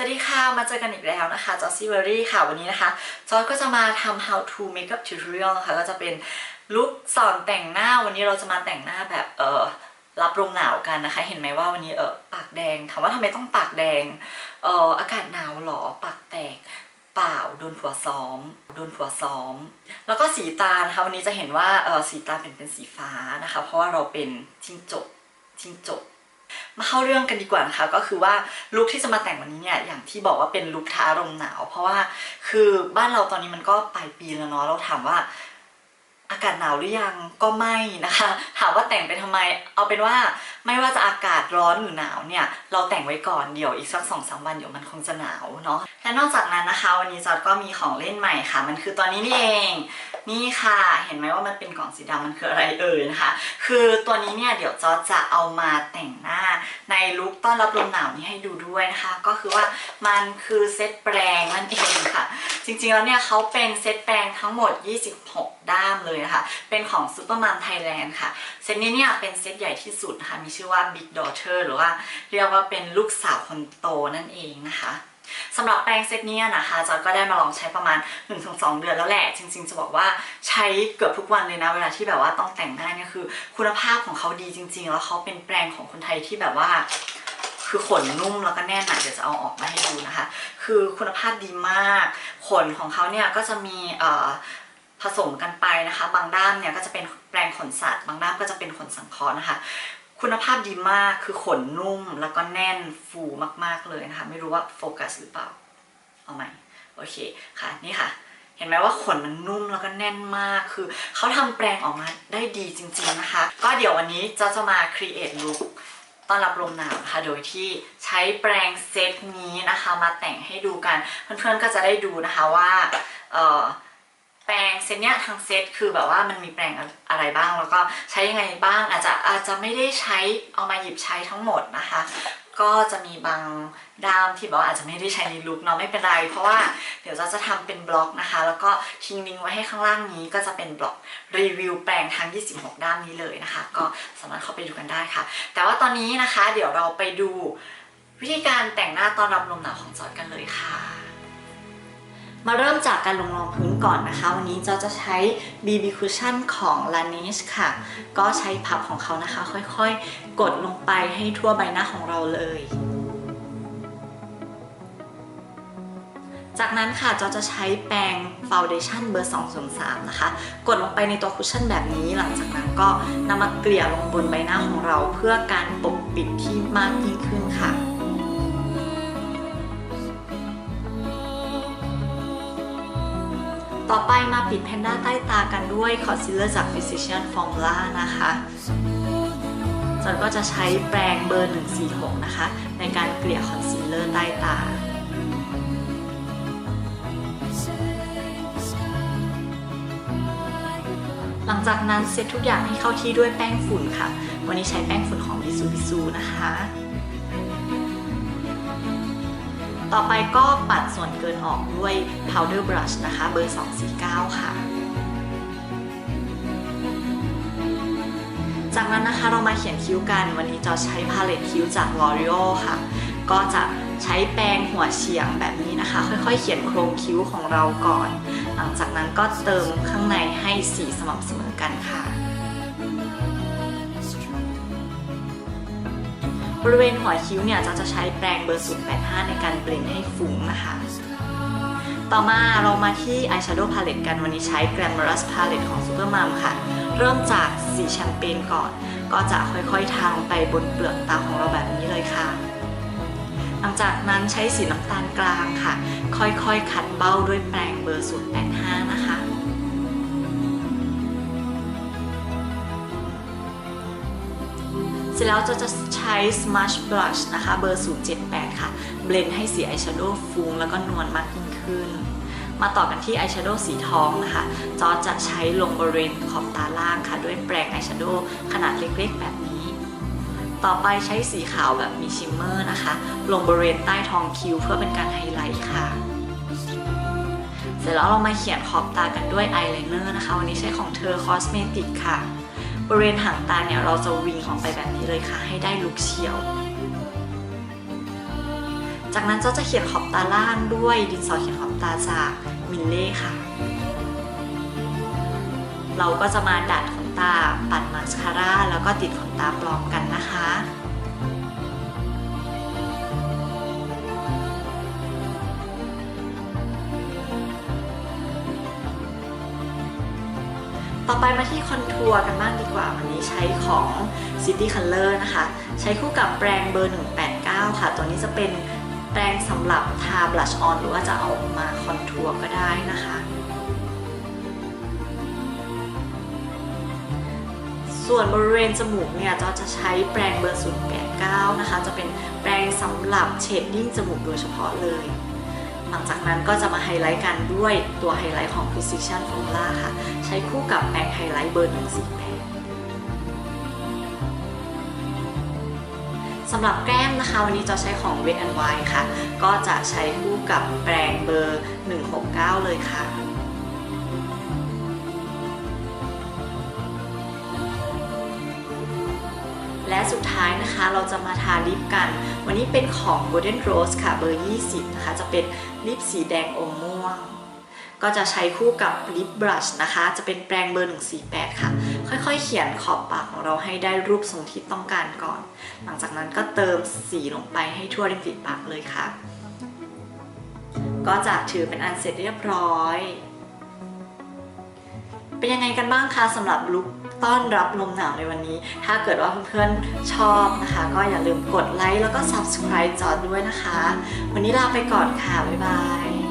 สวัสดีค่ะ มาเจอกันอีกแล้วนะคะจอซี่เบอรี่ค่ะ วันนี้นะคะ จอร์จก็จะมาทำ how to makeup tutorial นะคะก็จะเป็นลุคสอนแต่งหน้า วันนี้เราจะมาแต่งหน้าแบบเออรับลมหนาวกันนะคะ เห็นไหมว่าวันนี้เออปากแดง ถามว่าทำไมต้องปากแดง เอออากาศหนาวหรอ ปากแตก เปล่า โดนผัวซ้อม โดนผัวซ้อม แล้วก็สีตานะคะ วันนี้จะเห็นว่าเออสีตาเป็นเป็นสีฟ้านะคะ เพราะว่าเราเป็นจิ้งจกจิ้งจก มาเข้าเรื่องกันดีกว่านะคะ ก็คือว่าลุคที่จะมาแต่งวันนี้เนี่ยอย่างที่บอกว่าเป็นลุคท้าลมหนาว เพราะว่าคือบ้านเราตอนนี้มันก็ปลายปีแล้วเนาะเราถามว่าอากาศหนาวหรือยังก็ไม่นะคะ ถามว่าแต่งไปทำไม เอาเป็นว่าไม่ว่าจะอากาศร้อนหรือหนาวเนี่ย เราแต่งไว้ก่อนเดี๋ยวอีกสักสองสามวันเดี๋ยวมันคงจะหนาวเนาะและนอกจากนั้นนะคะ วันนี้จอดก็มีของเล่นใหม่ค่ะ มันคือตัวนี้นี่เอง นี่ค่ะ เห็นไหมว่ามันเป็นกล่องสีดำมันคืออะไรเอ่ยนะคะ คือตัวนี้เนี่ยเดี๋ยวจอจะเอามาแต่งหน้าในลุคต้อนรับลมหนาวนี้ให้ดูด้วยนะคะ ก็คือว่ามันคือเซตแปรงนั่นเองค่ะ จริงๆแล้วเนี่ยเขาเป็นเซตแปรงทั้งหมด 26 ด้ามเลยนะคะ เป็นของ Superman Thailand ค่ะ เซตนี้เนี่ยเป็นเซตใหญ่ที่สุดนะคะ มีชื่อว่า Big Daughter หรือว่าเรียกว่าเป็นลูกสาวคนโตนั่นเองนะคะ สำหรับแปรงเซตนี้นะคะจอยก็ได้มาลองใช้ประมาณ 1-2 เดือนแล้วแหละ จริง ๆ จะบอกว่าใช้เกือบทุกวันเลยนะเวลาที่แบบว่าต้องแต่งหน้าเนี่ยคือ คุณภาพของเขาดีจริง ๆ แล้วเขาเป็นแปรงของคนไทยที่แบบว่าคือขนนุ่มแล้วก็แน่นหนาเดี๋ยวจะเอาออกมาให้ดูนะคะ คือคุณภาพดีมาก ขนของเขาเนี่ยก็จะมีผสมกันไปนะคะ บางด้ามเนี่ยก็จะเป็นแปรงขนสัตว์ บางด้ามก็จะเป็นขนสังเคราะห์นะคะ คุณภาพดีมากคือขนนุ่มแล้วก็แน่นฟูมากๆเลยนะคะ ไม่รู้ว่าโฟกัสหรือเปล่า เอาใหม่ โอเคค่ะนี่ค่ะ เห็นไหมว่าขนมันนุ่มแล้วก็แน่นมากคือเขาทำแปรงออกมาได้ดีจริง ๆนะคะ ก็เดี๋ยววันนี้จะจะมา create look ต้อนรับลมหนาวนะคะโดยที่ใช้แปรงเซตนี้นะคะ มาแต่งให้ดูกันเพื่อนๆก็จะได้ดูนะคะว่าเออ แปรงเซตเนี้ยทั้งเซตคือแบบว่ามันมีแปรงอะไรบ้างแล้วก็ใช้ยังไงบ้างอาจจะอาจจะไม่ได้ใช้เอามาหยิบใช้ทั้งหมดนะคะ ก็จะมีบางด้ามที่บบว่าอาจจะไม่ได้ใช้ในลุคเนาะไม่เป็นไร เพราะว่าเดี๋ยวเราจะทำเป็นบล็อกนะคะ แล้วก็ทิ้งลิงก์ไว้ให้ข้างล่างนี้ก็จะเป็นบล็อกรีวิวแปรงทั้ง 26 ด้ามนี้เลยนะคะ ก็สามารถเข้าไปดูกันได้ค่ะ แต่ว่าตอนนี้นะคะ เดี๋ยวเราไปดูวิธีการแต่งหน้าตอนรับลมหนาวของจอดกันเลยค่ะ มาเริ่มจากการลงรองพื้นก่อนนะคะ วันนี้จอร์จะใช้ BB Cushion ของ Laneige ค่ะ ก็ใช้พับของเขานะคะ ค่อยๆ กดลงไปให้ทั่วใบหน้าของเราเลย จากนั้นค่ะจอจะใช้แปรง Foundation เบอร์203นะคะ กดลงไปในตัวคุชชั่นแบบนี้ หลังจากนั้นก็นำมาเกลี่ยลงบนใบหน้าของเราเพื่อการปกปิดที่มากยิ่งขึ้นค่ะ ต่อไปมาปิดแพนด้าใต้ตากันด้วยคอนซีลเลอร์จาก Physician Formula นะคะจอนก็จะใช้แปรงเบอร์ 146 นะคะ ในการเกลี่ยคอนซีลเลอร์ใต้ตาหลังจากนั้นเซตทุกอย่างให้เข้าที่ด้วยแป้งฝุ่นค่ะ วันนี้ใช้แป้งฝุ่นของบิซูบิซูนะคะ ต่อไปก็ปัดส่วนเกินออกด้วย powder brush นะคะ เบอร์ 249 ค่ะ จากนั้นนะคะเรามาเขียนคิ้วกัน วันนี้จอใช้พาเลตคิ้วจาก L'Oreal ค่ะ ก็จะใช้แปรงหัวเฉียงแบบนี้นะคะ ค่อยๆ เขียนโครงคิ้วของเราก่อน หลังจากนั้นก็เติมข้างในให้สีสม่ำเสมอกันค่ะ ริเวณหัวคิ้วเนี่ยจะจะใช้แปรงเบอร์ 085 ในการเบลนให้ฟุ้งนะคะ ต่อมาเรามาที่อายแชโดว์พาเลตกันวันนี้ใช้ Glamorous Palette ของ Supermom ค่ะ เริ่มจากสีแชมเปญก่อน ก็จะค่อยๆทางไปบนเปลือกตาของเราแบบนี้เลยค่ะ หลังจากนั้นใช้สีน้ำตาลกลางค่ะ ค่อยๆขัดเบ้าด้วยแปรงเบอร์ 085 นะคะ เสร็จแล้วจะจะใช้ Smudge Blush นะคะเบอร์ 078 ค่ะ เบลนให้สีอายแชโดว์ฟุ้งแล้วก็นวลมากยิ่งขึ้น มาต่อกันที่อายแชโดว์สีทองนะคะ จอจจะใช้ลงบริเวณขอบตาล่างค่ะ ด้วยแปรงอายแชโดว์ขนาดเล็กๆ แบบนี้ ต่อไปใช้สีขาวแบบมีชิมเมอร์นะคะ ลงบริเวณใต้ท้องคิ้วเพื่อเป็นการไฮไลท์ค่ะเสร็จแล้วเรามาเขียนขอบตากันด้วยอายไลเนอร์นะคะ วันนี้ใช้ของเธอคอสเมติกค่ะ บริเวณหางตาเนี่ยเราจะวิงออกไปแบบนี้เลยค่ะ ให้ได้ลุคเฉียว จากนั้นก็จะเขียนขอบตาล่างด้วยดินสอเขียนขอบตาจากมิลเล่ค่ะ เราก็จะมาดัดขนตาปัดมาสคาร่าแล้วก็ติดขนตาปลอมกันนะคะ ต่อไปมาที่คอนทัวร์กันบ้างดีกว่า วันนี้ใช้ของ City Color นะคะ ใช้คู่กับแปรงเบอร์ 189 ค่ะ ตัวนี้จะเป็นแปรงสำหรับทาบลัชออนหรือว่าจะเอามาคอนทัวร์ก็ได้นะคะ ส่วนบริเวณจมูกเนี่ยจอจะใช้แปรงเบอร์ 089 นะคะ จะเป็นแปรงสำหรับเชดดิ้งจมูกโดยเฉพาะเลย หลังจากนั้นก็จะมาไฮไลท์กันด้วยตัวไฮไลท์ของ Precision Formula ค่ะ ใช้คู่กับแปรงไฮไลท์เบอร์148สำหรับแก้มนะคะ วันนี้จะใช้ของ Wet n Wild ค่ะ ก็จะใช้คู่กับแปรงเบอร์ 169 เลยค่ะ สุดท้ายนะคะ เราจะมาทาลิปกัน วันนี้เป็นของ Golden Rose ค่ะเบอร์ 20 นะคะ จะเป็นลิปสีแดงอมม่วง ก็จะใช้คู่กับลิปบลัชนะคะ จะเป็นแปรงเบอร์ 148 ค่ะ ค่อยๆ เขียนขอบปากของเราให้ได้รูปทรงที่ต้องการก่อน หลังจากนั้นก็เติมสีลงไปให้ทั่วริมฝีปากเลยค่ะ ก็จะถือเป็นอันเสร็จเรียบร้อย เป็นยังไงกันบ้างคะสำหรับลุค ต้อนรับลมหนาวในวันนี้ ถ้าเกิดว่าเพื่อนๆชอบนะคะ ก็อย่าลืมกดไลค์แล้วก็ subscribe จอดด้วยนะคะ วันนี้ลาไปก่อนค่ะ บ๊ายบาย